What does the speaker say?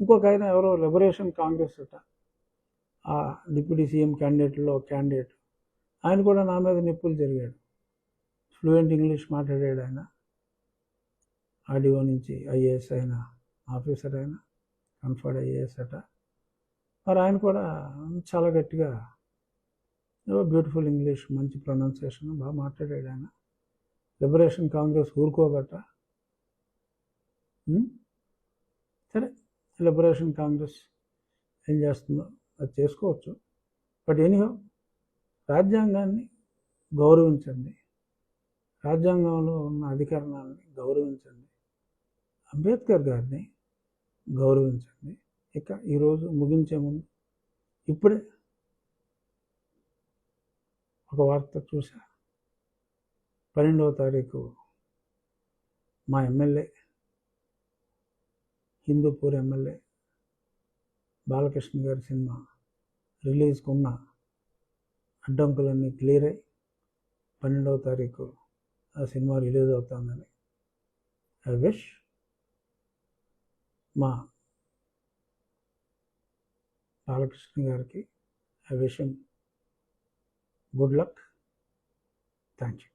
ఇంకొక ఆయన ఎవరో లిబరేషన్ కాంగ్రెస్ అట. ఆ డిప్యూటీ సీఎం క్యాండిడేట్లో క్యాండిడేట్. ఆయన కూడా నా మీద నిప్పులు జరిగాడు. ఫ్లూయెంట్ ఇంగ్లీష్ మాట్లాడాడు ఆయన. ఆడియో నుంచి ఐఏఎస్ అయిన ఆఫీసర్ అయిన కన్ఫర్డ్ ఐఏఎస్ అట. మరి ఆయన కూడా చాలా గట్టిగా బ్యూటిఫుల్ ఇంగ్లీష్ మంచి ప్రొనౌన్సియేషన్ బాగా మాట్లాడాడు ఆయన. లిబరేషన్ కాంగ్రెస్ ఊరుకోబట్ట. సరే. లిబరేషన్ కాంగ్రెస్ ఏం చేస్తుందో అది చేసుకోవచ్చు. బట్ ఎనీహో రాజ్యాంగాన్ని గౌరవించండి. రాజ్యాంగంలో ఉన్న అధికరణాన్ని గౌరవించండి. అంబేద్కర్ గారిని గౌరవించండి. ఇక ఈరోజు ముగించే ముందు ఇప్పుడే ఒక వార్త చూసా. పన్నెండవ తారీఖు మా ఎమ్మెల్యే హిందూపూర్ ఎమ్మెల్యే బాలకృష్ణ గారి సినిమా రిలీజ్కు ఉన్న అడ్డంకులన్నీ క్లియర్ అయ్యి పన్నెండవ తారీఖు ఆ సినిమా రిలీజ్ అవుతుందని ఐ విష్ మా బాలకృష్ణ గారికి I wish good luck. Thank you